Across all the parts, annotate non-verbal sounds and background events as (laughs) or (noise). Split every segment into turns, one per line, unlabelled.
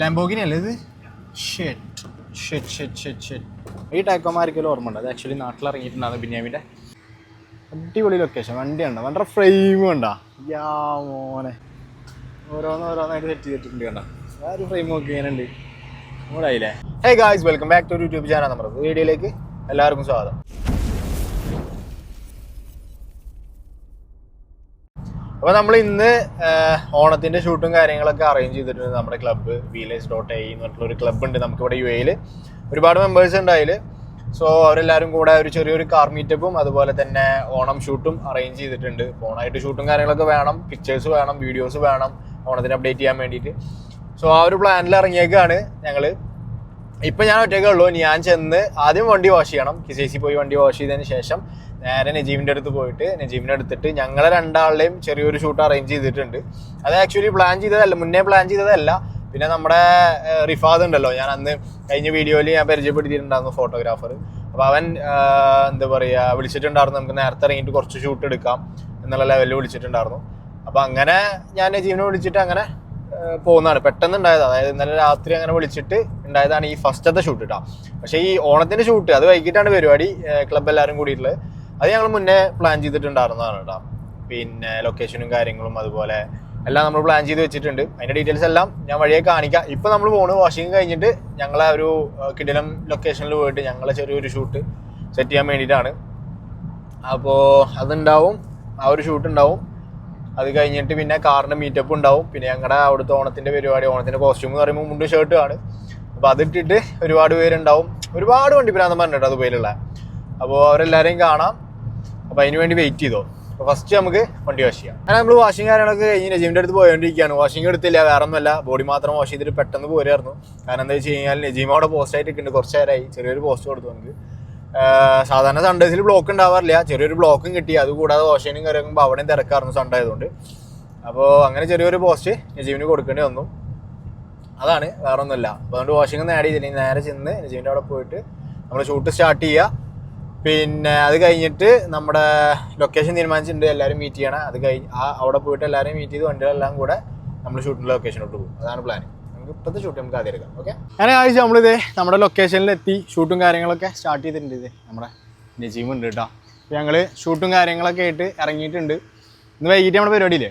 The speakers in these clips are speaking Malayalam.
ലാംബോഗിനി അല്ലേ ഇത്? ഷെറ്റ് ഷെറ്റ് ഷെറ്റ് ഷെറ്റ് ഷെറ്റ് ഈ ടാക്കോമാർക്കെല്ലാം ഓർമ്മ ഉണ്ട് അത് ആക്ച്വലി നാട്ടിൽ ബിന്യാമിന്റെ. അടിപൊളി ലൊക്കേഷൻ വണ്ടിയുണ്ട് വണ്ടിയുടെ ഫ്രെയിം കണ്ടാ? യാ മോനെ. ഓരോന്ന് ഓരോന്നായിട്ട് സെറ്റ് ചെയ്തിട്ടുണ്ട് കണ്ട? ആ ഒരു ഫ്രെയിം നോക്കി ഇങ്ങനെ ഉണ്ട് hey guys welcome back to YouTube channel നമ്മുടെ വീഡിയോയിലേക്ക് എല്ലാവർക്കും സ്വാഗതം. അപ്പോൾ നമ്മൾ ഇന്ന് ഓണത്തിന്റെ ഷൂട്ടും കാര്യങ്ങളൊക്കെ അറേഞ്ച് ചെയ്തിട്ടുണ്ട് നമ്മുടെ ക്ലബ്ബ് വീലേസ് ഡോട്ട് എന്ന് പറഞ്ഞിട്ടുള്ള ഒരു ക്ലബ്ബ് ഉണ്ട് നമുക്ക് ഇവിടെ യു എയിൽ ഒരുപാട് മെമ്പേഴ്സ് ഉണ്ട് അതിൽ സോ അവരെല്ലാവരും കൂടെ ഒരു ചെറിയൊരു കാർ മീറ്റപ്പും അതുപോലെ തന്നെ ഓണം ഷൂട്ടും അറേഞ്ച് ചെയ്തിട്ടുണ്ട്. ഓണായിട്ട് ഷൂട്ടും കാര്യങ്ങളൊക്കെ വേണം. പിക്ചേഴ്സ് വേണം വീഡിയോസ് വേണം. ഓണത്തിന് അപ്ഡേറ്റ് ചെയ്യാൻ വേണ്ടിയിട്ട്. സോ ആ ഒരു പ്ലാനിൽ ഇറങ്ങിയേക്കാണ് ഞങ്ങൾ ഇപ്പൊ ഞാൻ ഒറ്റയ്ക്കേ ഉള്ളൂ. ഞാൻ ചെന്ന് ആദ്യം വണ്ടി വാഷ് ചെയ്യണം. കിസേസി പോയി വണ്ടി വാഷ് ചെയ്തതിന് ശേഷം നേരെ നജീമിന്റെ അടുത്ത് പോയിട്ട് നജീമിനെ എടുത്തിട്ട് ഞങ്ങളെ രണ്ടാളുടെയും ചെറിയൊരു ഷൂട്ട് അറേഞ്ച് ചെയ്തിട്ടുണ്ട്. അത് ആക്ച്വലി പ്ലാൻ ചെയ്തതല്ല മുന്നേ പ്ലാൻ ചെയ്തതല്ല. പിന്നെ നമ്മുടെ റിഫാദ് ഉണ്ടല്ലോ. ഞാൻ അന്ന് കഴിഞ്ഞ വീഡിയോയിൽ ഞാൻ പരിചയപ്പെടുത്തിയിട്ടുണ്ടായിരുന്നു ഫോട്ടോഗ്രാഫർ അപ്പോൾ അവൻ എന്താ പറയുക വിളിച്ചിട്ടുണ്ടായിരുന്നു. നമുക്ക് നേരത്തെ ഇറങ്ങിയിട്ട് കുറച്ച് ഷൂട്ട് എടുക്കാം എന്നുള്ള ലെവലിൽ വിളിച്ചിട്ടുണ്ടായിരുന്നു. അപ്പോൾ അങ്ങനെ ഞാൻ നജീമിനെ വിളിച്ചിട്ട് അങ്ങനെ പോകുന്നതാണ് പെട്ടെന്ന് ഉണ്ടായത് അതായത് ഇന്നലെ രാത്രി അങ്ങനെ വിളിച്ചിട്ട് ഉണ്ടായതാണ് ഈ ഫസ്റ്റത്തെ ഷൂട്ട് കേട്ടോ പക്ഷേ ഈ ഓണത്തിന്റെ ഷൂട്ട് അത് വൈകിട്ടാണ് പരിപാടി ക്ലബ് എല്ലാവരും കൂടിയിട്ടുള്ളത്. അത് ഞങ്ങൾ മുന്നേ പ്ലാൻ ചെയ്തിട്ടുണ്ടായിരുന്നതാണ് കേട്ടോ പിന്നെ ലൊക്കേഷനും കാര്യങ്ങളും അതുപോലെ എല്ലാം നമ്മൾ പ്ലാൻ ചെയ്ത് വെച്ചിട്ടുണ്ട്. അതിന്റെ ഡീറ്റെയിൽസ് എല്ലാം ഞാൻ വഴിയെ കാണിക്കാം. ഇപ്പൊ നമ്മൾ പോണ് വാഷിംഗ് കഴിഞ്ഞിട്ട് ഞങ്ങളെ ഒരു കിടിലം ലൊക്കേഷനിൽ പോയിട്ട് ഞങ്ങളെ ചെറിയൊരു ഷൂട്ട് സെറ്റ് ചെയ്യാൻ വേണ്ടിയിട്ടാണ്. അപ്പോൾ അതുണ്ടാവും ആ ഒരു ഷൂട്ട് ഉണ്ടാവും. അത് കഴിഞ്ഞിട്ട് പിന്നെ കാറിന്റെ മീറ്റപ്പ് ഉണ്ടാവും. പിന്നെ ഞങ്ങളുടെ അവിടുത്തെ ഓണത്തിന്റെ പരിപാടി ഓണത്തിന്റെ കോസ്റ്റ്യൂം എന്ന് പറയുമ്പോൾ മുണ്ടും ഷർട്ടും ആണ്. അപ്പോൾ അതിട്ടിട്ട് ഒരുപാട് പേരുണ്ടാവും. ഒരുപാട് വണ്ടി പ്രാന്തം പറഞ്ഞിട്ടുണ്ട് അതുപോലുള്ള അപ്പോൾ അവരെല്ലാവരെയും കാണാം. അപ്പോൾ അതിന് വേണ്ടി വെയിറ്റ് ചെയ്തോ. അപ്പോൾ ഫസ്റ്റ് നമുക്ക് വണ്ടി വാഷ് ചെയ്യാം. അങ്ങനെ നമ്മൾ വാഷിംഗ് കാര്യങ്ങളൊക്കെ കഴിഞ്ഞ് നജീമിന്റെ അടുത്ത് പോയോണ്ടിരിക്കുകയാണ്. വാഷിംഗ് എടുത്തില്ല വേറെ ഒന്നുമല്ല ബോഡി മാത്രം വാഷ് ചെയ്തിട്ട് പെട്ടെന്ന് പോരായിരുന്നു. കാരണം എന്താ വെച്ച് കഴിഞ്ഞാൽ നജീം അവിടെ പോസ്റ്റ് ആയിട്ട് ഉണ്ട് കുറച്ച് നേരമായി ചെറിയൊരു പോസ്റ്റ് കൊടുത്തു നമുക്ക്. സാധാരണ സൺഡേസിൽ ബ്ലോക്ക് ഉണ്ടാവാറില്ല. ചെറിയൊരു ബ്ലോക്കും കിട്ടി. അതുകൂടാതെ വാഷിനും കയറുമ്പോൾ അവിടെയും തിരക്കായിരുന്നു സൺഡേ ആയതുകൊണ്ട്. അപ്പോൾ അങ്ങനെ ചെറിയൊരു പോസ്റ്റ് നജീമിന് കൊടുക്കേണ്ടി വന്നു. അതാണ് വേറെ ഒന്നുമില്ല അപ്പോൾ അതുകൊണ്ട് വാഷിംഗ് നേടിയില്ലെങ്കിൽ നേരെ ചെന്ന് നജീമിന്റെ അവിടെ പോയിട്ട് നമ്മൾ ഷൂട്ട് സ്റ്റാർട്ട് ചെയ്യുക. പിന്നെ അത് കഴിഞ്ഞിട്ട് നമ്മുടെ ലൊക്കേഷൻ തീരുമാനിച്ചിട്ടുണ്ട് എല്ലാവരും മീറ്റ് ചെയ്യണം. അത് കഴിഞ്ഞ് ആ അവിടെ പോയിട്ട് എല്ലാവരും മീറ്റ് ചെയ്ത് വണ്ടികളെല്ലാം കൂടെ നമ്മൾ ഷൂട്ടിന്റെ ലൊക്കേഷനോട്ട് പോകും. അതാണ് പ്ലാൻ നമുക്ക് ഇപ്പോഴത്തെ ഷൂട്ട് നമുക്ക് ആദ്യം എടുക്കാം. ഓക്കെ അങ്ങനെ ആഴ്ച നമ്മളിത് നമ്മുടെ ലൊക്കേഷനിൽ എത്തി ഷൂട്ടും കാര്യങ്ങളൊക്കെ സ്റ്റാർട്ട് ചെയ്തിട്ടുണ്ട് ഇത് നമ്മുടെ നജീം ഉണ്ട് കേട്ടോ. അപ്പോൾ ഞങ്ങൾ ഷൂട്ടും കാര്യങ്ങളൊക്കെ ആയിട്ട് ഇറങ്ങിയിട്ടുണ്ട്. ഇന്ന് വൈകിട്ട് നമ്മുടെ പരിപാടിയില്ലേ?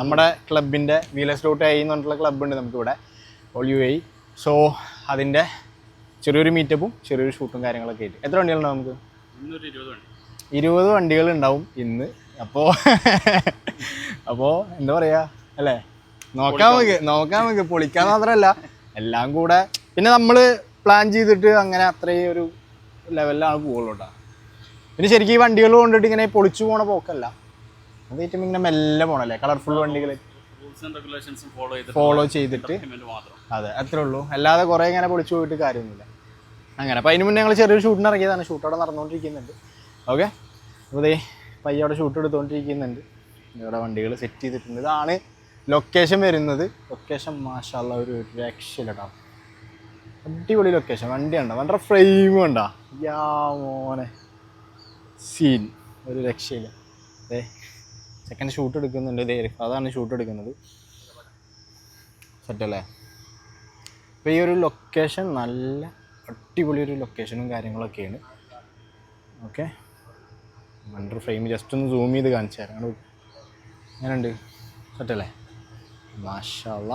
നമ്മുടെ ക്ലബിന്റെ വീലസ് റൂട്ട് ഐ എന്ന് പറഞ്ഞിട്ടുള്ള ക്ലബ്ബുണ്ട് നമുക്കിവിടെ. ഓൾ യു ഐ സോ അതിന്റെ ചെറിയൊരു മീറ്റപ്പും ചെറിയൊരു ഷൂട്ടും കാര്യങ്ങളൊക്കെ ആയിട്ട്. എത്ര വണ്ടികളുണ്ടാവും നമുക്ക്?
ഇരുപത് വണ്ടി
ഇരുപത് വണ്ടികൾ ഉണ്ടാവും ഇന്ന്. അപ്പോൾ അപ്പോൾ എന്താ പറയുക അല്ലേ? നോക്കാൻ നമുക്ക് നോക്കാൻ നമുക്ക്. പൊളിക്കാൻ മാത്രമല്ല എല്ലാം കൂടെ പിന്നെ നമ്മൾ പ്ലാൻ ചെയ്തിട്ട് അങ്ങനെ അത്രയും ഒരു ലെവലിലാണ് പോകുള്ളൂ കേട്ടോ പിന്നെ ശരിക്കും ഈ വണ്ടികൾ കൊണ്ടിട്ട് ഇങ്ങനെ പൊളിച്ചു പോണ പോക്കല്ല. അത് ഏറ്റവും ഇങ്ങനെ മെല്ലെ പോണല്ലേ? കളർഫുൾ വണ്ടികൾ
ഫോളോ
ചെയ്തിട്ട് അതെ അത്രേ ഉള്ളൂ. അല്ലാതെ കുറേ ഇങ്ങനെ പൊളിച്ചു പോയിട്ട് കാര്യമൊന്നുമില്ല. അങ്ങനെ. അപ്പോൾ അതിന് മുന്നേ ഞങ്ങൾ ചെറിയൊരു ഷൂട്ടിന് ഇറങ്ങിയതാണ്. ഷൂട്ട് അവിടെ നടന്നുകൊണ്ടിരിക്കുന്നുണ്ട് ഓക്കെ അപ്പോൾ ഇതേ പയ്യ അവിടെ ഷൂട്ട് എടുത്തുകൊണ്ടിരിക്കുന്നുണ്ട് ഇവിടെ വണ്ടികൾ സെറ്റ് ചെയ്തിട്ടുണ്ട്. ഇതാണ് ലൊക്കേഷൻ വരുന്നത്. ലൊക്കേഷൻ മാഷാള്ള ഒരു രക്ഷയില്ല കേട്ടോ അടിപൊളി ലൊക്കേഷൻ വണ്ടി ഉണ്ടോ വണ്ടി ഫ്രെയിം ഉണ്ടോ യാ മോനെ. സീൻ ഒരു രക്ഷയില്ല. അതെ സെക്കൻഡ് ഷൂട്ട് എടുക്കുന്നുണ്ട്. ഇതേ അതാണ് ഷൂട്ട് എടുക്കുന്നത്. സെറ്റല്ലേ അപ്പോൾ ഈ ഒരു ലൊക്കേഷൻ നല്ല അടിപൊളി ഒരു ലൊക്കേഷനും കാര്യങ്ങളൊക്കെയാണ്. ഓക്കെ വണ്ടർ ഫ്രെയിം ജസ്റ്റ് ഒന്ന് സൂം ചെയ്ത് കാണിച്ചു തരാം. അങ്ങോട്ട് എങ്ങനെയുണ്ട്? സെറ്റല്ലേ? മാഷല്ല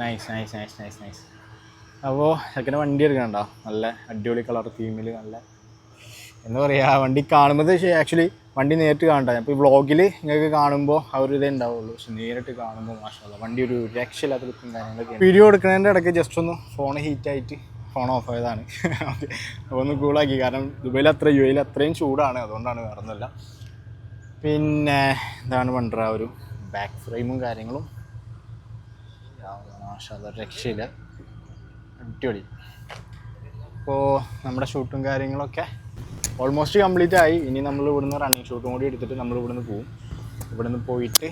nice nice nice nice nice അപ്പോൾ സെക്കൻഡ് വണ്ടി എടുക്കണ്ടോ നല്ല അടിപൊളി കളർ തീമിൽ നല്ല എന്താ പറയുക വണ്ടി കാണുമ്പോൾ ആക്ച്വലി വണ്ടി നേരിട്ട് കാണണ്ട. അപ്പോൾ ഈ വ്ളോഗിൽ നിങ്ങൾക്ക് കാണുമ്പോൾ ആ ഒരു ഇതേ ഉണ്ടാവുള്ളൂ പക്ഷെ നേരിട്ട് കാണുമ്പോൾ മാഷല്ല വണ്ടി ഒരു രക്ഷയില്ലാത്ത ലുക്കും കാര്യങ്ങളൊക്കെ വീഡിയോ എടുക്കുന്നതിന്റെ ഇടയ്ക്ക് ജസ്റ്റ് ഒന്ന് ഫോൺ ഹീറ്റായിട്ട് ഫോൺ ഓഫ് ആയതാണ്. ഓക്കെ. ഒന്ന് കൂളാക്കി കാരണം ദുബൈയിൽ അത്ര യു എയിൽ അത്രയും ചൂടാണ്. അതുകൊണ്ടാണ് വേറൊന്നുമില്ല. പിന്നെ ഇതാണ് വണ്ടറ ഒരു ബാക്ക് ഫ്രെയിമും കാര്യങ്ങളും. രക്ഷയില്ല. അടിപൊളി. അപ്പോൾ നമ്മുടെ ഷൂട്ടും കാര്യങ്ങളൊക്കെ ഓൾമോസ്റ്റ് കംപ്ലീറ്റ് ആയി. ഇനി നമ്മൾ ഇവിടുന്ന് റണ്ണിങ് ഷൂട്ടും കൂടി എടുത്തിട്ട് നമ്മൾ ഇവിടുന്ന് പോകും ഇവിടുന്ന് പോയിട്ട്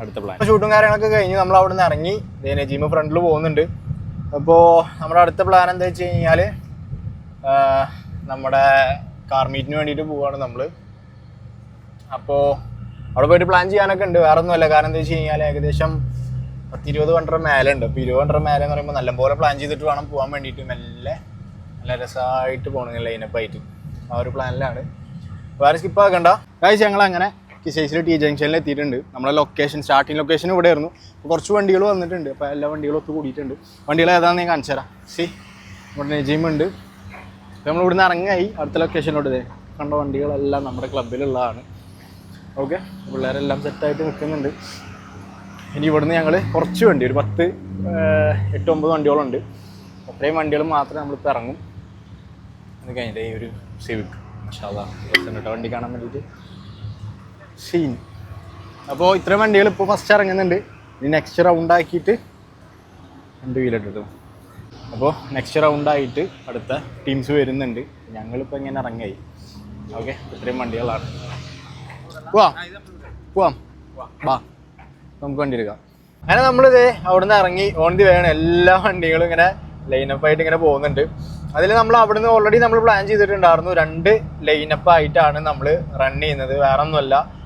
അടുത്ത പ്ലാൻ ഷൂട്ടും കാര്യങ്ങളൊക്കെ കഴിഞ്ഞ് നമ്മൾ അവിടുന്ന് ഇറങ്ങി. ജിമ്മ് ഫ്രണ്ടിൽ പോകുന്നുണ്ട്. അപ്പോൾ നമ്മുടെ അടുത്ത പ്ലാൻ എന്താ വെച്ച് കഴിഞ്ഞാൽ നമ്മുടെ കാർ മീറ്റിന് വേണ്ടിയിട്ട് പോവുകയാണ് നമ്മൾ അപ്പോൾ അവിടെ പോയിട്ട് പ്ലാൻ ചെയ്യാനൊക്കെ ഉണ്ട്. വേറെ ഒന്നുമല്ല കാരണം എന്താ വെച്ച് കഴിഞ്ഞാൽ ഏകദേശം പത്തിരുപത് വണ്ടർ മേലെ ഉണ്ട്. അപ്പോൾ ഇരുപത് വണ്ടർ മേലെ എന്ന് പറയുമ്പോൾ നല്ലപോലെ പ്ലാൻ ചെയ്തിട്ട് വേണം പോകാൻ വേണ്ടിയിട്ട്. മെല്ലെ നല്ല രസമായിട്ട് പോകണം ലൈനപ്പായിട്ട് ആ ഒരു പ്ലാനിലാണ് വേറെ സ്കിപ്പ് ആക്കണ്ട. കാഴ്ച ഞങ്ങൾ അങ്ങനെ കിസൈസിൽ ടി ജംഗ്ഷനിൽ എത്തിയിട്ടുണ്ട്. നമ്മളെ ലൊക്കേഷൻ സ്റ്റാർട്ടിങ് ലൊക്കേഷൻ ഇവിടെ ആയിരുന്നു. കുറച്ച് വണ്ടികൾ വന്നിട്ടുണ്ട്. അപ്പോൾ എല്ലാ വണ്ടികളും ഒത്തു കൂടിയിട്ടുണ്ട്. വണ്ടികൾ ഏതാണെന്ന് ഞാൻ കാണിച്ചു തരാം. സി ഇവിടെ ഉണ്ട്. അപ്പോൾ നമ്മൾ ഇവിടുന്ന് ഇറങ്ങായി. അടുത്ത ലൊക്കേഷനിലോട്ട് കണ്ട വണ്ടികളെല്ലാം നമ്മുടെ ക്ലബിലുള്ളതാണ് ഓക്കെ പിള്ളേരെല്ലാം സെറ്റായിട്ട് നിൽക്കുന്നുണ്ട്. ഇനി ഇവിടുന്ന് ഞങ്ങൾ കുറച്ച് വണ്ടി ഒരു പത്ത് എട്ട് ഒമ്പത് വണ്ടികളുണ്ട്. അത്രയും വണ്ടികൾ മാത്രമേ നമ്മളിപ്പോൾ ഇറങ്ങും. അത് കഴിഞ്ഞിട്ട് ഈ ഒരു സിവിക് മഷാല വണ്ടി കാണാൻ വേണ്ടിയിട്ട്. സീൻ അപ്പോൾ ഇത്രയും വണ്ടികൾ ഇപ്പോൾ ഫസ്റ്റ് ഇറങ്ങുന്നുണ്ട്. ഇനി നെക്സ്റ്റ് റൗണ്ട് ആക്കിയിട്ട് രണ്ട് വീലിട്ടിട്ടു അപ്പോൾ നെക്സ്റ്റ് റൗണ്ട് ആയിട്ട് അടുത്ത ടീംസ് വരുന്നുണ്ട്. ഞങ്ങളിപ്പോൾ ഇങ്ങനെ ഇറങ്ങായി. ഓക്കെ ഇത്രയും വണ്ടികളാണ്. പോവാം. പോവാം. വാ. നമുക്ക് വണ്ടി എടുക്കാം. അങ്ങനെ നമ്മളിത് അവിടെ നിന്ന് ഇറങ്ങി ഓൺ ദി വേണം എല്ലാ വണ്ടികളും ഇങ്ങനെ ലൈനപ്പ് ആയിട്ട് ഇങ്ങനെ പോകുന്നുണ്ട്. അതിൽ നമ്മൾ അവിടെ നിന്ന് ഓൾറെഡി നമ്മൾ പ്ലാൻ ചെയ്തിട്ടുണ്ടായിരുന്നു രണ്ട് ലൈനപ്പ് ആയിട്ടാണ് നമ്മൾ റൺ ചെയ്യുന്നത്. വേറെ ഒന്നുമല്ല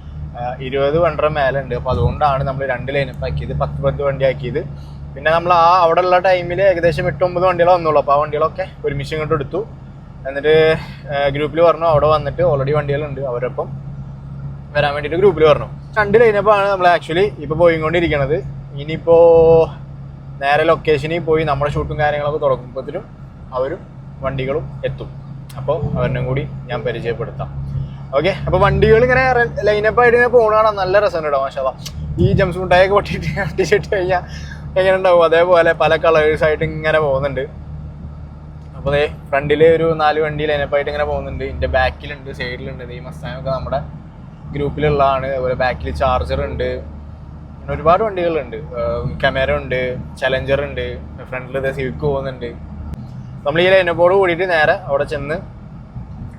ഇരുപത് വണ്ടറ മേലെ ഉണ്ട് അപ്പോൾ അതുകൊണ്ടാണ് നമ്മൾ രണ്ട് ലൈനപ്പ് ആക്കിയത്. പത്ത് പത്ത് വണ്ടി ആക്കിയത്. പിന്നെ നമ്മൾ ആ അവിടെ ഉള്ള ടൈമിൽ ഏകദേശം എട്ട് ഒമ്പത് വണ്ടികളെ വന്നുള്ളൂ. അപ്പോൾ ആ വണ്ടികളൊക്കെ ഒരുമിച്ച് ഇങ്ങോട്ട് എടുത്തു. എന്നിട്ട് ഗ്രൂപ്പിൽ പറഞ്ഞു അവിടെ വന്നിട്ട് ഓൾറെഡി വണ്ടികളുണ്ട്. അവരൊപ്പം വരാൻ വേണ്ടിയിട്ട് ഗ്രൂപ്പിൽ പറഞ്ഞു. രണ്ട് ലൈനപ്പാണ് നമ്മൾ ആക്ച്വലി ഇപ്പോൾ പോയിക്കൊണ്ടിരിക്കുന്നത് ഇനിയിപ്പോൾ നേരെ ലൊക്കേഷനിൽ പോയി നമ്മുടെ ഷൂട്ടും കാര്യങ്ങളൊക്കെ തുടങ്ങുമ്പോഴത്തേനും അവരും വണ്ടികളും എത്തും. അപ്പോൾ അവരിനും കൂടി ഞാൻ പരിചയപ്പെടുത്താം. ഓക്കെ അപ്പൊ വണ്ടികൾ ഇങ്ങനെ ലൈനപ്പ് ആയിട്ട് ഇങ്ങനെ പോകണതാണ് നല്ല രസം കേട്ടോ മാഷാ ഈ ജംസ് മുട്ടായൊക്കെ പൊട്ടിയിട്ട് (laughs) ടീഷർട്ട് കഴിഞ്ഞാൽ എങ്ങനെ ഉണ്ടാവും അതേപോലെ പല കളേഴ്സ് ആയിട്ട് ഇങ്ങനെ പോകുന്നുണ്ട്. അപ്പോൾ ദേ ഫ്രണ്ടിൽ ഒരു നാല് വണ്ടി ലൈനപ്പായിട്ട് ഇങ്ങനെ പോകുന്നുണ്ട്. ഇതിന്റെ ബാക്കിലുണ്ട് സൈഡിലുണ്ട് ഈ മസ്താനൊക്കെ നമ്മുടെ ഗ്രൂപ്പിലുള്ളതാണ്. അതുപോലെ ബാക്കിൽ ചാർജർ ഉണ്ട്. അങ്ങനെ ഒരുപാട് വണ്ടികളുണ്ട്. ക്യാമറ ഉണ്ട് ചലഞ്ചർ ഉണ്ട്. ഫ്രണ്ടിൽ ഇതേ സിവിക്ക് പോകുന്നുണ്ട്. നമ്മൾ ഈ ലൈനപ്പോട് കൂടിയിട്ട് നേരെ അവിടെ ചെന്ന്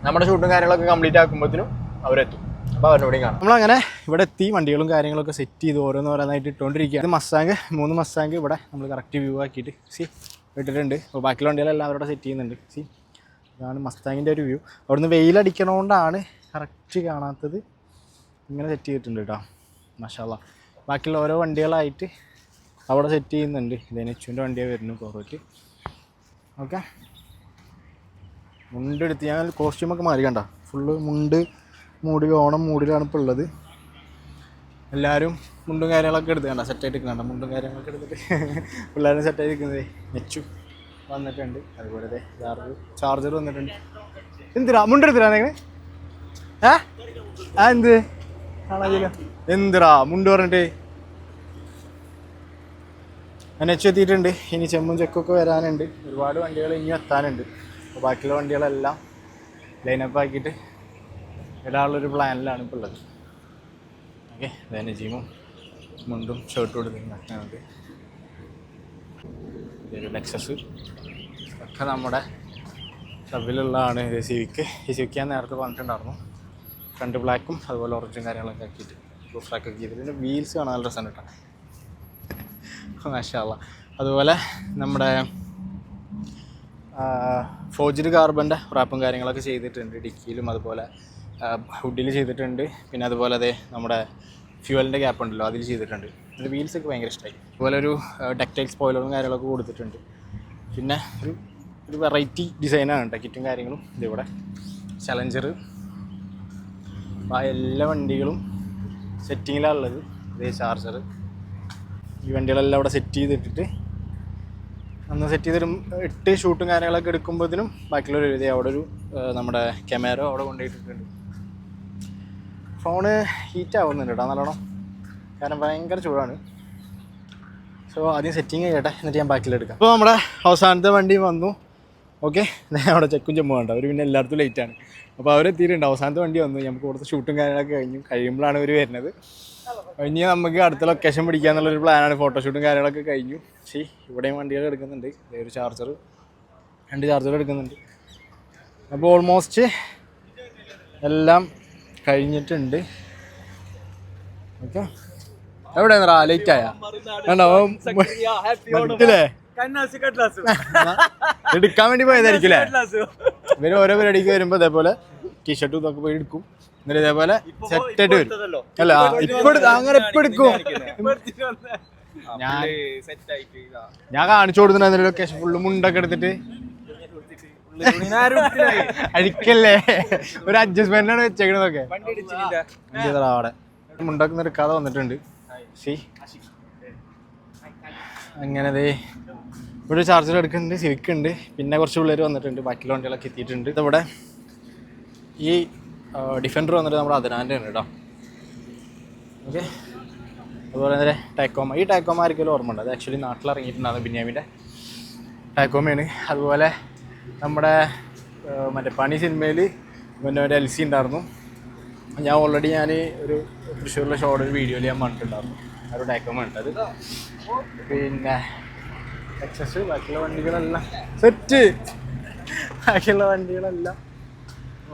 നമ്മുടെ ഷൂട്ടും കാര്യങ്ങളൊക്കെ കംപ്ലീറ്റ് ആക്കുമ്പോഴത്തേനും അവരെത്തും. അപ്പോൾ അവരോടെയും കാണാം. നമ്മളങ്ങനെ ഇവിടെ എത്തി വണ്ടികളും കാര്യങ്ങളൊക്കെ സെറ്റ് ചെയ്ത് ഓരോന്ന് ഓരോന്നായിട്ട് ഇട്ടുകൊണ്ടിരിക്കുക ഇത് മസ്താങ്ക് മൂന്ന് മസ്താങ്ക് ഇവിടെ നമ്മൾ കറക്റ്റ് വ്യൂ ആക്കിയിട്ട് സി ഇട്ടിട്ടുണ്ട്. അപ്പോൾ ബാക്കിയുള്ള വണ്ടികളെല്ലാം അവരോട് സെറ്റ് ചെയ്യുന്നുണ്ട് സി ഇതാണ് മസ്താങ്ങിന്റെ ഒരു വ്യൂ അവിടുന്ന് വെയിലടിക്കണോണ്ടാണ് കറക്റ്റ് കാണാത്തത്. ഇങ്ങനെ സെറ്റ് ചെയ്തിട്ടുണ്ട് കേട്ടോ മഷാല ബാക്കിയുള്ള ഓരോ വണ്ടികളായിട്ട് അവിടെ സെറ്റ് ചെയ്യുന്നുണ്ട്. ഇത് നെച്ചുവിന്റെ വണ്ടിയാണ് വരുന്നു പുറത്ത് ഓക്കെ മുണ്ട് എടുത്ത് ഞാൻ കോസ്റ്റ്യൂമൊക്കെ മാറി കണ്ട. ഫുള്ള് മുണ്ട് മൂടി ഓണം മൂടിലാണ് ഇപ്പോൾ ഉള്ളത്. എല്ലാവരും മുണ്ടും കാര്യങ്ങളൊക്കെ എടുത്ത് കണ്ട സെറ്റായിട്ട് കണ്ട മുണ്ടും കാര്യങ്ങളൊക്കെ എടുത്തിട്ട്. (laughs) പിള്ളേരും സെറ്റായിട്ട് നിൽക്കുന്നത് നെച്ചു വന്നിട്ടുണ്ട്. അതുപോലെ ചാർജർ ചാർജർ വന്നിട്ടുണ്ട്. എന്തിനാ? മുണ്ടെടുത്തിരാ നിങ്ങൾ ഏ? ആ എന്ത്? കാണാൻ മുണ്ട് പറഞ്ഞിട്ട്. എച്ച് എത്തിയിട്ടുണ്ട്. ഇനി ചെമ്മും ചെക്കൊക്കെ വരാനുണ്ട്. ഒരുപാട് വണ്ടികൾ ഇനിയും എത്താനുണ്ട്. അപ്പോൾ ബാക്കിയുള്ള വണ്ടികളെല്ലാം ലൈനപ്പ് ആക്കിയിട്ട് ഇടാനുള്ളൊരു പ്ലാനിലാണ് ഇപ്പോൾ ഉള്ളത്. ഓക്കെ അതെ ജീമും മുണ്ടും ഷർട്ടും കൊടുക്കുന്നുണ്ട് ഇതൊരു ലെക്സസ് ഒക്കെ നമ്മുടെ ക്ലബിലുള്ളതാണ് ഇത് സിവിക്ക് ഈ സിവിക്ക് ഞാൻ നേരത്തെ പറഞ്ഞിട്ടുണ്ടായിരുന്നു. ഫ്രണ്ട് ബ്ലാക്കും അതുപോലെ ഓറഞ്ചും കാര്യങ്ങളൊക്കെ ആക്കിയിട്ട് റൂഫ് ട്രാക്കൊക്കെ ചെയ്തിട്ട് പിന്നെ വീൽസ് കാണാൻ നല്ല രസം കേട്ടോ. (laughs) മാഷാള്ള അതുപോലെ നമ്മുടെ ഫോർജഡ് കാർബന്റെ റാപ്പും കാര്യങ്ങളൊക്കെ ചെയ്തിട്ടുണ്ട്. ഡിക്കിയിലും അതുപോലെ ഹുഡിൽ ചെയ്തിട്ടുണ്ട്. പിന്നെ അതുപോലെ അതെ നമ്മുടെ ഫ്യൂവലിന്റെ ഗ്യാപ്പ് ഉണ്ടല്ലോ അതിൽ ചെയ്തിട്ടുണ്ട്. അതിന്റെ വീൽസൊക്കെ ഭയങ്കര ഇഷ്ടമായി അതുപോലെ ഒരു ഡെക്ടൈൽസ് സ്പോയിലറും കാര്യങ്ങളൊക്കെ കൊടുത്തിട്ടുണ്ട്. പിന്നെ ഒരു ഒരു വെറൈറ്റി ഡിസൈനാണ് കേട്ടോ കിറ്റും കാര്യങ്ങളും. ഇതിവിടെ ചലഞ്ചർ ആ എല്ലാ വണ്ടികളും സെറ്റിങ്ങിലാണുള്ളത് ഇതേ ചാർജർ ഈ വണ്ടികളെല്ലാം അവിടെ സെറ്റ് ചെയ്തിട്ടിട്ട് അന്ന് സെറ്റ് ചെയ്തൊരു എട്ട് ഷൂട്ടും കാര്യങ്ങളൊക്കെ എടുക്കുമ്പോഴത്തേനും ബാക്കിയുള്ളൊരു എഴുതി അവിടെ ഒരു നമ്മുടെ ക്യാമറ അവിടെ കൊണ്ടുപോയിട്ടുണ്ട് ഫോണ് ഹീറ്റ് ആവുന്നുണ്ട് കേട്ടോ നല്ലോണം. കാരണം ഭയങ്കര ചൂടാണ്. സോ ആദ്യം സെറ്റിങ് ചെയ്യട്ടെ എന്നിട്ട് ഞാൻ ബാക്കിലെടുക്കാം അപ്പോൾ നമ്മുടെ അവസാനത്തെ വണ്ടി വന്നു. ഓക്കെ (laughs) അവിടെ ചെക്കും ചെമ്മ വേണ്ട അവർ പിന്നെ എല്ലായിടത്തും ലേറ്റാണ് അപ്പോൾ അവരെത്തിയിട്ടുണ്ട്. അവസാനത്തെ വണ്ടി വന്നു. നമുക്ക് കൊടുത്ത് ഷൂട്ടും കാര്യങ്ങളൊക്കെ കഴിഞ്ഞു. കഴിയുമ്പോഴാണ് അവർ വരുന്നത്. ഇനി നമുക്ക് അടുത്ത ലൊക്കേഷൻ പിടിക്കുക ഒരു പ്ലാനാണ് ഫോട്ടോഷൂട്ടും കാര്യങ്ങളൊക്കെ കഴിഞ്ഞു. ശരി ഇവിടെയും വണ്ടികൾ എടുക്കുന്നുണ്ട്. ഒരു ചാർജർ രണ്ട് ചാർജർ എടുക്കുന്നുണ്ട്. അപ്പോൾ ഓൾമോസ്റ്റ് എല്ലാം കഴിഞ്ഞിട്ടുണ്ട്. ഓക്കെ. എവിടെയാണെന്നാ ലേറ്റ് ആയ? കണ്ടോ? മടുത്തില്ലേ എടുക്കാൻ വേണ്ടി പോയതായിരിക്കും അല്ലേ ഇവർ ഓരോ പരിപാടിക്ക് വരുമ്പോ ഇതേപോലെ ടീഷർട്ടും ഇതൊക്കെ പോയി എടുക്കും. എന്നിട്ട് ഇതേപോലെ സെറ്റ് ആയിട്ട് വരും. അല്ല ഇപ്പൊ അങ്ങനെ ഇപ്പൊ എടുക്കും. ഞാൻ ഞാൻ കാണിച്ചു കൊടുക്കുന്ന ലൊക്കേഷൻ ഫുള്ള് മുണ്ടൊക്കെ എടുത്തിട്ട്. (laughs) അഴിക്കല്ലേ ഒരു അഡ്ജസ്റ്റ്മെന്റാണ് വെച്ചേക്കണതൊക്കെ.
വണ്ടി ഇടിച്ചിട്ടില്ല.
ഇന്ത്യയുടെ അവിടെ. മുണ്ടൊക്കെ നിൽക്കാതെ വന്നിട്ടുണ്ട്. സി അങ്ങനെ ദേ ഇവിടെ ചാർജർ എടുക്കുന്നുണ്ട് സിവിക്ക് ഉണ്ട്. പിന്നെ കുറച്ച് പിള്ളേർ വന്നിട്ടുണ്ട് ബാക്കിയുള്ള വണ്ടികളൊക്കെ എത്തിയിട്ടുണ്ട്. ഇവിടെ ഈ ഡിഫൻഡർ വന്നിട്ട് നമ്മുടെ അതിനാന്റെ ആണ് കേട്ടോ ഓക്കെ അതുപോലെ തന്നെ ടാക്കോമ ഈ ടാക്കോമ ആർക്കെങ്കിലും ഓർമ്മ ഉണ്ട് അത് ആക്ച്വലി നാട്ടിൽ ഇറങ്ങിയിട്ടുണ്ടായിരുന്നു ബിന്യാമിന്റെ ടാക്കോമയാണ് അതുപോലെ നമ്മുടെ മറ്റേ പണി സിനിമയിൽ പിന്നെ ഒരു എൽ സി ഉണ്ടായിരുന്നു. ഞാൻ ഓൾറെഡി ഞാൻ ഒരു തൃശ്ശൂരിലെ ഷോർട്ട് ഒരു വീഡിയോയിൽ ഞാൻ കണ്ടിട്ടുണ്ടായിരുന്നു. ഒരു ടാക്കോമ ഉണ്ട് അത്. പിന്നെ എക്സസ് ബാക്കിയുള്ള വണ്ടികളെല്ലാം. സെറ്റ് ബാക്കിയുള്ള വണ്ടികളെല്ലാം.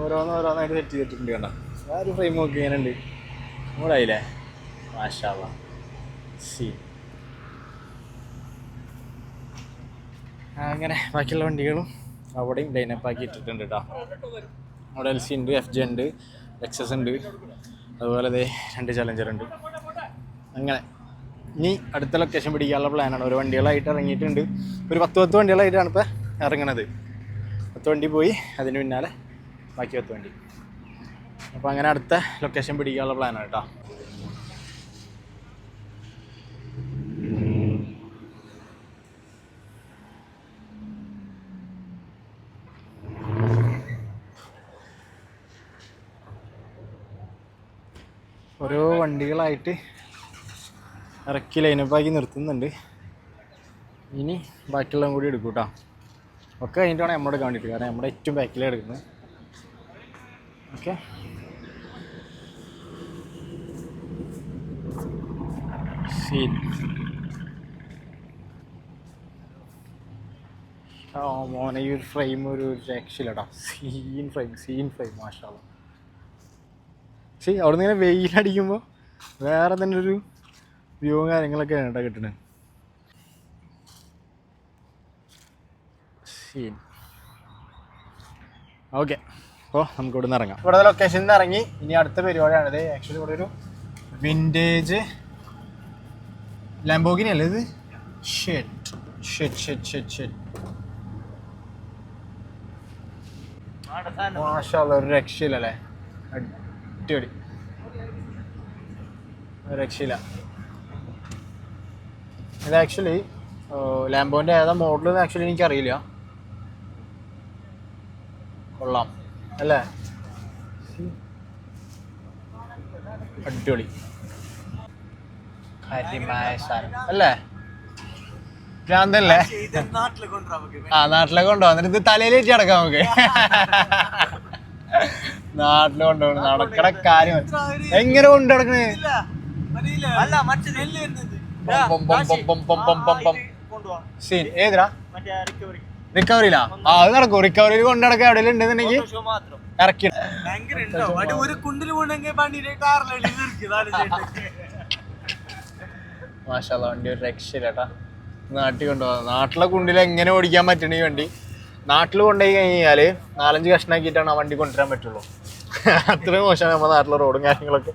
ഓരോന്ന് ഓരോന്നായിട്ട് സെറ്റ് ചെയ്തിട്ടുണ്ട് കണ്ടോ? ആ ഒരു ഫ്രെയിം നോക്കി ഇങ്ങനെയുണ്ട് മൂടായില്ലേ? മാഷാവ സി അങ്ങനെ ബാക്കിയുള്ള വണ്ടികളും അവിടെയും ലൈനപ്പ് ആക്കി ഇട്ടിട്ടുണ്ട് കേട്ടോ. അവിടെ എൽ സി ഉണ്ട് എഫ് ജെ ഉണ്ട് എക്സസ് ഉണ്ട്. അതുപോലെ അതേ രണ്ട് ചലഞ്ചർ ഉണ്ട്. അങ്ങനെ. ഇനി അടുത്ത ലൊക്കേഷൻ പിടിക്കാനുള്ള പ്ലാനാണ് ഒരു വണ്ടികളായിട്ട് ഇറങ്ങിയിട്ടുണ്ട്. ഒരു പത്ത് പത്ത് വണ്ടികളായിട്ടാണ് ഇപ്പോൾ ഇറങ്ങണത്. പത്ത് വണ്ടി പോയി അതിന് പിന്നാലെ ബാക്കി വേണ്ടി. അപ്പോൾ അങ്ങനെ അടുത്ത ലൊക്കേഷൻ പിടിക്കാനുള്ള പ്ലാനാണ് കേട്ടോ ഓരോ വണ്ടികളായിട്ട് ഇറക്കി ലൈനപ്പാക്കി നിർത്തുന്നുണ്ട്. ഇനി ബാക്കിയുള്ളതും കൂടി എടുക്കൂട്ടോ. കേട്ടോ ഒക്കെ കഴിഞ്ഞിട്ടാണ് നമ്മുടെ വേണ്ടിയിട്ട് കാരണം നമ്മുടെ ഏറ്റവും ബാക്കിലാണ് എടുക്കുന്നത് ഓക്കെ സീൻ ആ മോനെ ഈ ഒരു ഫ്രെയിം ഒരു രക്ഷയില്ലടാ. സീൻ ഫ്രെയിം സീൻ ഫ്രെയിം മാഷാള ശരി അവിടെ നിന്ന് ഇങ്ങനെ വെയിലടിക്കുമ്പോൾ വേറെ തന്നെ ഒരു വ്യൂ കാര്യങ്ങളൊക്കെ കേട്ടോ കിട്ടുന്നത് സീൻ ഓക്കെ അപ്പോൾ നമുക്ക് ഇവിടെ നിന്ന് ഇറങ്ങാം. ഇവിടെ ലൊക്കേഷനിൽ നിന്ന് ഇറങ്ങി. ഇനി അടുത്ത പരിപാടിയാണിത് ആക്ച്വലി ഇവിടെ ഒരു വിന്റേജ് ലാംബോഗിനി അല്ലേ ഇത്? ഷെറ്റ് ഷെറ്റ് ഷെറ്റ് ഷെറ്റ് ഷെറ്റ് മാഷാള്ള ഒരു രക്ഷയില്ലല്ലേ അടിപൊളി. രക്ഷയില്ല. ഇത് ആക്ച്വലി ലാംബോന്റെ ഏതാ മോഡൽ ആക്ച്വലി എനിക്കറിയില്ല. കൊള്ളാം. അല്ലേ? അടിപൊളി. കാര്യമായ സാധനം. അല്ലേ? ഭ്രാന്തല്ലേ? ആ നാട്ടിലേക്ക് കൊണ്ടുപോകാം എന്നിട്ട് ഇത് തലയിലേക്ക് അടക്കാം നമുക്ക്. നാട്ടിൽ കൊണ്ടുപോകണം. നടക്കണ കാര്യം. എങ്ങനെ കൊണ്ടു നടക്കണേ?
അല്ല
റിക്കവറിയിലാ ആ അത് നടക്കും. റിക്കവറിയിൽ കൊണ്ട് നടക്കുക എവിടെ ഉണ്ടെന്നുണ്ടെങ്കിൽ ഇറക്കി. മാഷാ വണ്ടി ഒരു രക്ഷയില്ലട്ടാ. നാട്ടിൽ കൊണ്ടുപോകാം. നാട്ടിലെ കുണ്ടിൽ എങ്ങനെ ഓടിക്കാൻ പറ്റണ ഈ വണ്ടി? നാട്ടിൽ കൊണ്ടുപോയി കഴിഞ്ഞാൽ നാലഞ്ച് കഷ്ണാക്കിയിട്ടാണ് ആ വണ്ടി കൊണ്ടുവരാൻ പറ്റുള്ളൂ. അത്രയും മോശമാണ് നമ്മുടെ നാട്ടിലെ റോഡും കാര്യങ്ങളൊക്കെ.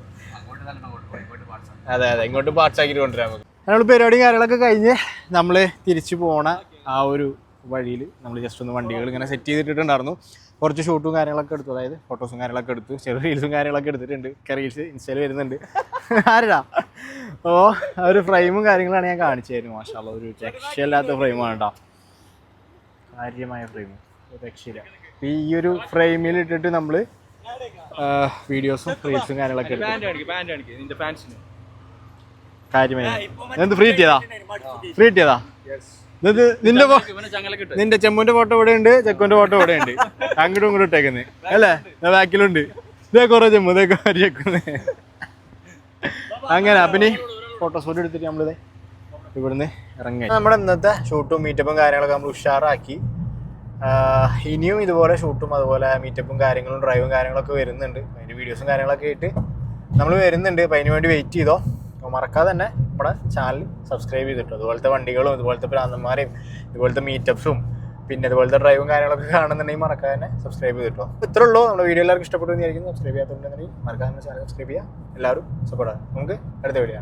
അതെ അതെ. ഇങ്ങോട്ട് പാർട്സാക്കിയിട്ട് കൊണ്ടുവരാൻ നമുക്ക്. ഞങ്ങൾ പരിപാടിയും കാര്യങ്ങളൊക്കെ കഴിഞ്ഞ് നമ്മൾ തിരിച്ചു പോണ ആ ഒരു വഴിയിൽ നമ്മൾ ജസ്റ്റ് ഒന്ന് വണ്ടികൾ ഇങ്ങനെ സെറ്റ് ചെയ്തിട്ടുണ്ടായിരുന്നു കുറച്ച് ഷൂട്ടും കാര്യങ്ങളൊക്കെ എടുത്തു. അതായത് ഫോട്ടോസും കാര്യങ്ങളൊക്കെ എടുത്തു. ചെറിയ റീൽസും കാര്യങ്ങളൊക്കെ എടുത്തിട്ടുണ്ട്. റീൽസ് ഇൻസ്റ്റയിൽ വരുന്നുണ്ട്. (laughs) ആരടാ? ഓ ആ ഒരു ഫ്രെയിമും കാര്യങ്ങളാണ് ഞാൻ കാണിച്ചു തരുന്നത്. മാഷാല്ല ഒരു രക്ഷയില്ലാത്ത ഫ്രെയിമാണ് കേട്ടോ കാര്യമായ ഫ്രെയിം രക്ഷയില്ല. ഈ ഒരു ഫ്രെയിമിൽ ഇട്ടിട്ട് നമ്മൾ വീഡിയോസും റീൽസും കാര്യങ്ങളൊക്കെ കാര്യമായി. എന്ത് ഫ്രീ ചെയ്താ ഫ്രീ ചെയ്താ ഇത് നിന്റെ നിന്റെ ചെമ്മുന്റെ ഫോട്ടോ ഇവിടെ ഉണ്ട് ചെക്കുന്റെ ഫോട്ടോ ഇവിടെ ഉണ്ട് അങ്ങോട്ടും ഇങ്ങോട്ടും ഇട്ടേക്കുന്നേ. അല്ലേ? ബാക്കിലുണ്ട്. ഇതേ കുറെ ചെമ്മു ഇതേ കാര്യ അങ്ങനെ അപ്പിനി ഇനി ഫോട്ടോഷൂട്ട് എടുത്തിട്ട് നമ്മളിത് ഇവിടുന്ന് ഇറങ്ങി. നമ്മുടെ ഇന്നത്തെ ഷൂട്ടും മീറ്റപ്പും കാര്യങ്ങളൊക്കെ നമ്മൾ ഉഷാറാക്കി. ഇനിയും ഇതുപോലെ ഷൂട്ടും അതുപോലെ മീറ്റപ്പും കാര്യങ്ങളും ഡ്രൈവും കാര്യങ്ങളൊക്കെ വരുന്നുണ്ട്. അതിന്റെ വീഡിയോസും കാര്യങ്ങളൊക്കെ ആയിട്ട് നമ്മൾ വരുന്നുണ്ട്. അപ്പം അതിന് വേണ്ടി വെയിറ്റ് ചെയ്തോ? മറക്കാതെ തന്നെ. നമ്മുടെ ചാനൽ സബ്സ്ക്രൈബ് ചെയ്തിട്ടു അതുപോലത്തെ വണ്ടികളും ഇതുപോലത്തെ പ്രാന്തന്മാരെയും ഇതുപോലത്തെ മീറ്റപ്സും പിന്നെ ഇതുപോലത്തെ ഡ്രൈവും കാര്യങ്ങളൊക്കെ കാണുന്നുണ്ടെങ്കിൽ മറക്കാതെ തന്നെ സബ്സ്ക്രൈബ് ചെയ്തിട്ടോ. ഇത്രേ ഉള്ളൂ. നമ്മുടെ വീഡിയോ എല്ലാവർക്കും ഇഷ്ടപ്പെട്ടു എന്ന് വിചാരിക്കുന്നു. സബ്സ്ക്രൈബ് ചെയ്യാത്തതുണ്ടെങ്കിൽ മറക്കാതെ ചാനൽ സബ്സ്ക്രൈബ് ചെയ്യുക. എല്ലാവരും സപ്പോർട്ടാണ് നമുക്ക് അടുത്ത വീഡിയോ